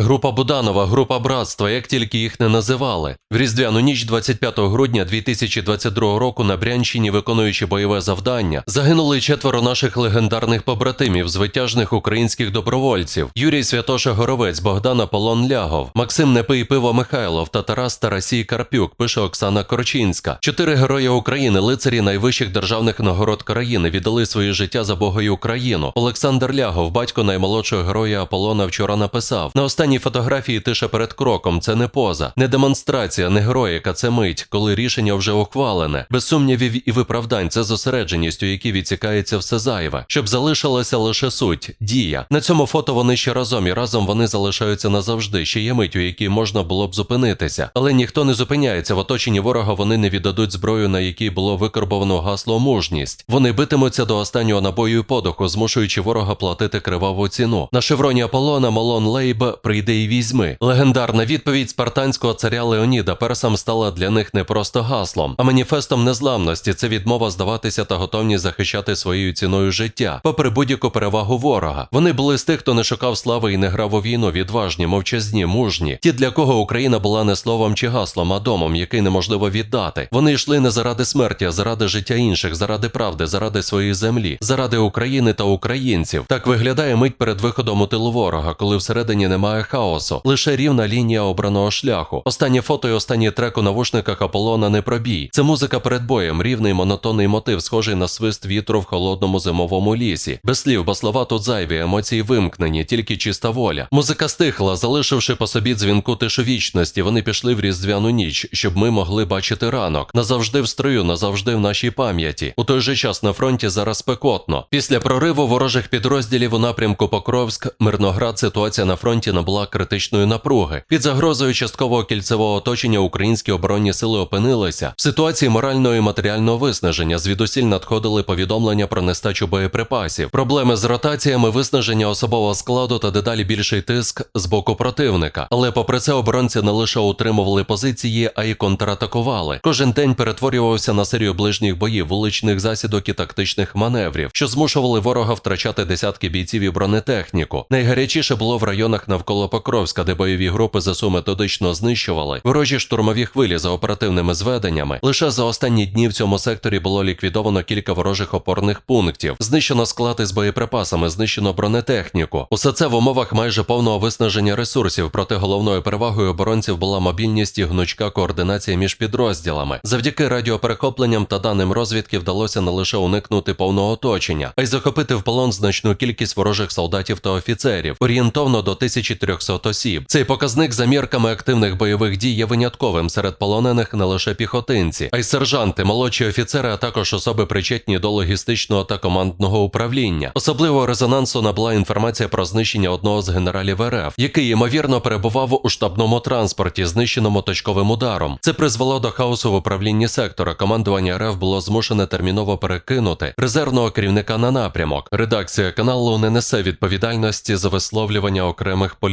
Група Буданова, група братства, як тільки їх не називали. В різдвяну ніч 25 грудня 2022 року на Брянщині, виконуючи бойове завдання, загинули четверо наших легендарних побратимів, звитяжних українських добровольців: Юрій Святоша Горовець, Богдан Аполлон Лягов, Максим Непий Пиво Михайлов та Тарас Тарасій Карпюк. Пише Оксана Корчинська. Чотири герої України, лицарі найвищих державних нагород країни, віддали своє життя за Бога Україну. Олександр Лягов, батько наймолодшого героя Аполлона, вчора написав: на останній фотографії тиша перед кроком. Це не поза, не демонстрація, не героїка. Це мить, коли рішення вже ухвалене. Без сумнівів і виправдань. Це зосередженість, у якій відсікається все зайве, щоб залишилася лише суть, дія. На цьому фото вони ще разом і разом вони залишаються назавжди. Ще є мить, у якій можна було б зупинитися, але ніхто не зупиняється. В оточенні ворога вони не віддадуть зброю, на якій було викорбовано гасло мужність. Вони битимуться до останнього набою і подуху, змушуючи ворога платити криваву ціну. На шевроні Аполлона Малон Лейб прийде і візьми. Легендарна відповідь спартанського царя Леоніда персам стала для них не просто гаслом, а маніфестом незламності. Це відмова здаватися та готовність захищати своєю ціною життя, попри будь-яку перевагу ворога. Вони були з тих, хто не шукав слави і не грав у війну, відважні, мовчазні, мужні. Ті, для кого Україна була не словом чи гаслом, а домом, який неможливо віддати. Вони йшли не заради смерті, а заради життя інших, заради правди, заради своєї землі, заради України та українців. Так виглядає мить перед виходом у тилу ворога, коли всередині немає хаосу, лише рівна лінія обраного шляху. Останнє фото і останній трек у навушниках Аполлона не пробій. Це музика перед боєм, рівний монотонний мотив, схожий на свист вітру в холодному зимовому лісі. Без слів, бо слова тут зайві, емоції вимкнені, тільки чиста воля. Музика стихла, залишивши по собі дзвінку тишу вічності. Вони пішли в різдвяну ніч, щоб ми могли бачити ранок. Назавжди в строю, назавжди в нашій пам'яті. У той же час на фронті зараз спекотно. Після прориву ворожих підрозділів у напрямку Покровськ, Мирноград ситуація на фронті набула критичної напруги. Під загрозою часткового кільцевого оточення українські оборонні сили опинилися в ситуації морального і матеріального виснаження. Звідусіль надходили повідомлення про нестачу боєприпасів, проблеми з ротаціями, виснаження особового складу та дедалі більший тиск з боку противника. Але попри це оборонці не лише утримували позиції, а й контратакували. Кожен день перетворювався на серію ближніх боїв, вуличних засідок і тактичних маневрів, що змушували ворога втрачати десятки бійців і бронетехніку. Найгарячіше було в районах навколо Покровська, де бойові групи ЗСУ методично знищували ворожі штурмові хвилі за оперативними зведеннями. Лише за останні дні в цьому секторі було ліквідовано кілька ворожих опорних пунктів, знищено склад із боєприпасами, знищено бронетехніку. Усе це в умовах майже повного виснаження ресурсів. Проте головною перевагою оборонців була мобільність і гнучка координація між підрозділами. Завдяки радіоперехопленням та даним розвідки вдалося не лише уникнути повного оточення, а й захопити в полон значну кількість ворожих солдатів та офіцерів, орієнтовно до 1300 осіб. Цей показник за мірками активних бойових дій є винятковим серед полонених не лише піхотинці, а й сержанти, молодші офіцери, а також особи причетні до логістичного та командного управління. Особливо резонансу набула інформація про знищення одного з генералів РФ, який ймовірно перебував у штабному транспорті, знищеному точковим ударом. Це призвело до хаосу в управлінні сектора. Командування РФ було змушене терміново перекинути резервного керівника на напрямок. Редакція каналу не несе відповідальності за висловлювання окремих